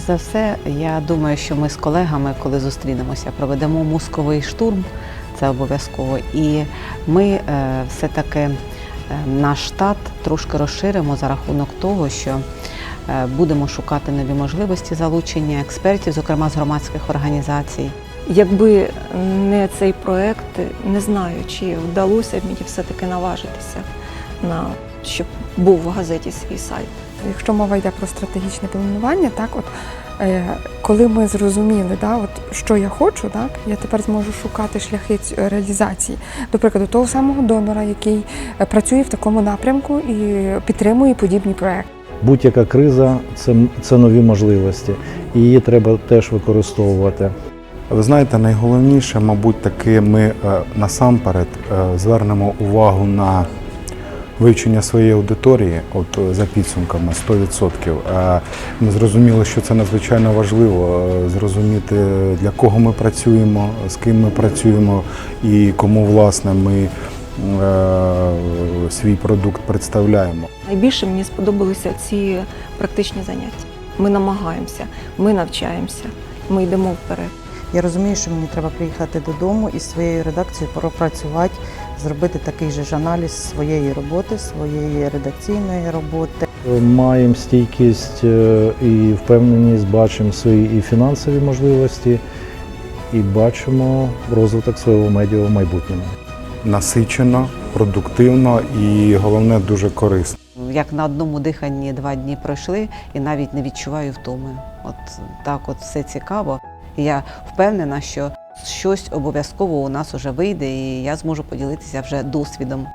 за все, я думаю, що ми з колегами, коли зустрінемося, проведемо мозковий штурм, це обов'язково. І ми е, все-таки е, наш штат трошки розширимо за рахунок того, що е, будемо шукати нові можливості залучення експертів, зокрема з громадських організацій. Якби не цей проект, не знаю, чи вдалося б мені все-таки наважитися на щоб був в газеті свій сайт. Якщо мова йде про стратегічне планування, так от е, коли ми зрозуміли, да, от що я хочу, так я тепер зможу шукати шляхи ць- реалізації. До прикладу, того самого донора, який е, працює в такому напрямку і підтримує подібні проекти. Будь-яка криза це, це нові можливості, і її треба теж використовувати. Ви знаєте, найголовніше, мабуть, таки ми е, насамперед е, звернемо увагу на вивчення своєї аудиторії, от е, за підсумками 100%. Е, Ми зрозуміли, що це надзвичайно важливо е, зрозуміти, для кого ми працюємо, з ким ми працюємо і кому власне ми е, свій продукт представляємо. Найбільше мені сподобалися ці практичні заняття. Ми намагаємося, ми навчаємося, ми йдемо вперед. Я розумію, що мені треба приїхати додому і з своєю редакцією пропрацювати, зробити такий же ж аналіз своєї роботи, своєї редакційної роботи. Маємо стійкість е, і впевненість, бачимо свої і фінансові можливості, і бачимо розвиток свого медіа в майбутньому. Насичено, продуктивно і головне дуже корисно. Як на одному диханні два дні пройшли, і навіть не відчуваю втоми. От так, от все цікаво. І я впевнена, що щось обов'язково у нас вже вийде, і я зможу поділитися вже досвідом.